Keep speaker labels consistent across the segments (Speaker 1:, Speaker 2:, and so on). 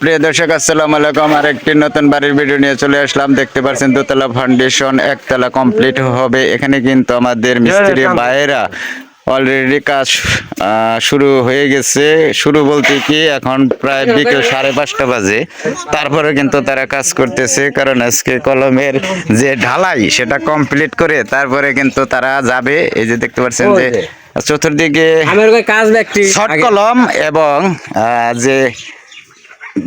Speaker 1: প্রিয় দর্শক আসসালামু আলাইকুম। আর একটি নতুন বাড়ির ভিডিও নিয়ে চলে আসলাম। দেখতে পাচ্ছেন দোতলা ফাউন্ডেশন একতলা কমপ্লিট হবে। এখানে কিন্তু আমাদের মিস্ত্রি ভাইয়েরা অলরেডি কাজ শুরু হয়ে গেছে। শুরু বলতে কি এখন প্রায় বিকেল সাড়ে পাঁচটা বাজে। তারপরে কিন্তু তারা কাজ করতেছে কারণ আজকে কলমের যে ঢালাই সেটা কমপ্লিট করে তারপরে কিন্তু তারা যাবে। এই যে দেখতে পাচ্ছেন যে চতুর্দিকে
Speaker 2: কাজ ব্যক্তি
Speaker 1: শর্ট কলম এবং আহ, যে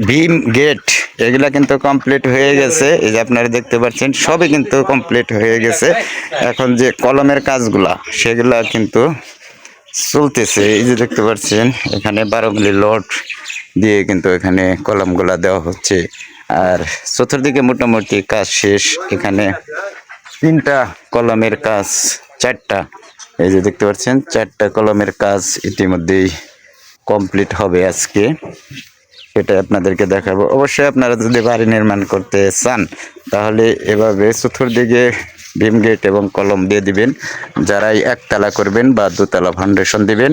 Speaker 1: ভীম গেট, এগুলা কিন্তু কমপ্লিট হয়ে গেছে। এই যে আপনারা দেখতে পাচ্ছেন, সবই কিন্তু কমপ্লিট হয়ে গেছে। এখন যে কলমের কাজগুলা, সেগুলা কিন্তু চলতেছে। এই যে দেখতে পাচ্ছেন, এখানে বারোগুলি লট দিয়ে কিন্তু এখানে কলমগুলা দেওয়া হচ্ছে। আর চতুর্দিকে মোটামুটি কাজ শেষ। এখানে তিনটা কলমের কাজ, চারটা, এই যে দেখতে পাচ্ছেন, চারটা কলমের কাজ ইতিমধ্যেই কমপ্লিট হবে আজকে। সেটা আপনাদেরকে দেখাবো। অবশ্যই আপনারা যদি বাড়ি নির্মাণ করতে চান, তাহলে এভাবে চতুর্দিকে ভীম গেট এবং কলম দিয়ে দিবেন। যারাই একতলা করবেন বা দুতলা ফাউন্ডেশন দিবেন,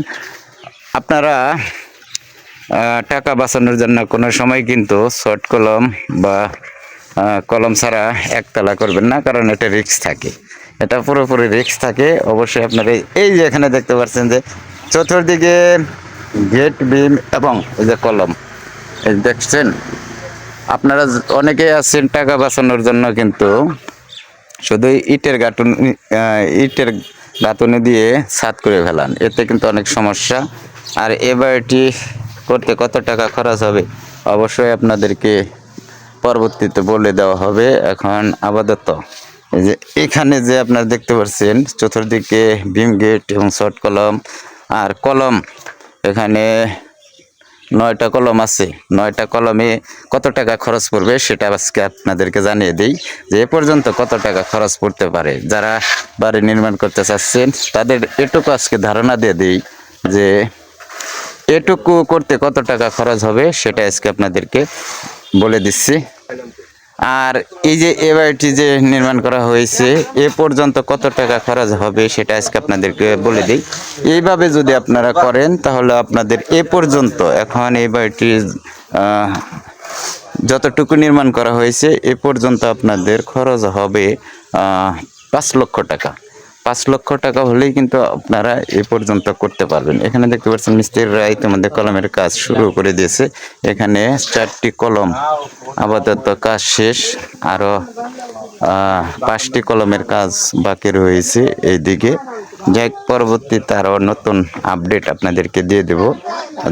Speaker 1: আপনারা টাকা বাঁচানোর জন্য কোনো সময় কিন্তু শর্ট কলম বা কলম ছাড়া একতলা করবেন না, কারণ এটা রিস্ক থাকে। এটা পুরোপুরি রিস্ক থাকে। অবশ্যই আপনারা এই- যে এখানে দেখতে পাচ্ছেন যে চতুর্দিকে গেট বিম এবং এই যে কলম দেখছেন, আপনারা অনেকে আছেন টাকা বাঁচানোর জন্য কিন্তু শুধু ইটের গাঁটুন ইটের গাঁথুনি দিয়ে ছাদ করে ফেলান। এতে কিন্তু অনেক সমস্যা। আর এ বাড়িটি করতে কত টাকা খরচ হবে? অবশ্যই আপনাদেরকে পরবর্তীতে বলে দেওয়া হবে। এখন আপাতত এই যে এখানে যে আপনারা দেখতে পাচ্ছেন চতুর্দিকে ভীম গেট এবং শর্ট কলম আর কলম এখানে নয়টা কলম আছে। নয়টা কলমে কত টাকা খরচ পড়বে সেটা আজকে আপনাদেরকে জানিয়ে দিই যে এ পর্যন্ত কত টাকা খরচ পড়তে পারে। যারা বাড়ি নির্মাণ করতে চাচ্ছেন, তাদের এটুকু আজকে ধারণা দিয়ে দিই যে এটুকু করতে কত টাকা খরচ হবে সেটা আজকে আপনাদেরকে বলে দিচ্ছি। আর এই যে এ বাড়িটি যে নির্মাণ করা হয়েছে, এ পর্যন্ত কত টাকা খরচ হবে সেটা আজকে আপনাদেরকে বলে দিই। এইভাবে যদি আপনারা করেন, তাহলে আপনাদের এ পর্যন্ত এখন এই বাড়িটি যতটুকু নির্মাণ করা হয়েছে, এ পর্যন্ত আপনাদের খরচ হবে পাঁচ লক্ষ টাকা। পাঁচ লক্ষ টাকা হলেই কিন্তু আপনারা এ পর্যন্ত করতে পারবেন। এখানে দেখতে পাচ্ছেন মিস্ত্রিরা ইতিমধ্যে কলমের কাজ শুরু করে দিয়েছে। এখানে চারটি কলম আপাতত কাজ শেষ। আরও পাঁচটি কলমের কাজ বাকি রয়েছে এইদিকে। যাই পরবর্তীতে আরও নতুন আপডেট আপনাদেরকে দিয়ে দেব,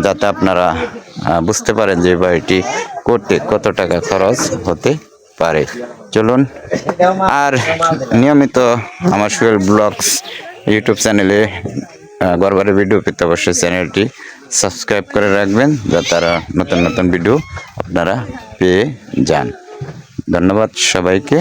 Speaker 1: যাতে আপনারা বুঝতে পারেন যে বাড়িটি করতে কত টাকা খরচ হতে পারে। চলুন, আর নিয়মিত আমার সুয়েল ব্লগস ইউটিউব চ্যানেলে গড়বারের ভিডিও পেতে অবশ্যই চ্যানেলটি সাবস্ক্রাইব করে রাখবেন যা তারা নতুন নতুন ভিডিও আপনারা পেয়ে যান। ধন্যবাদ সবাইকে।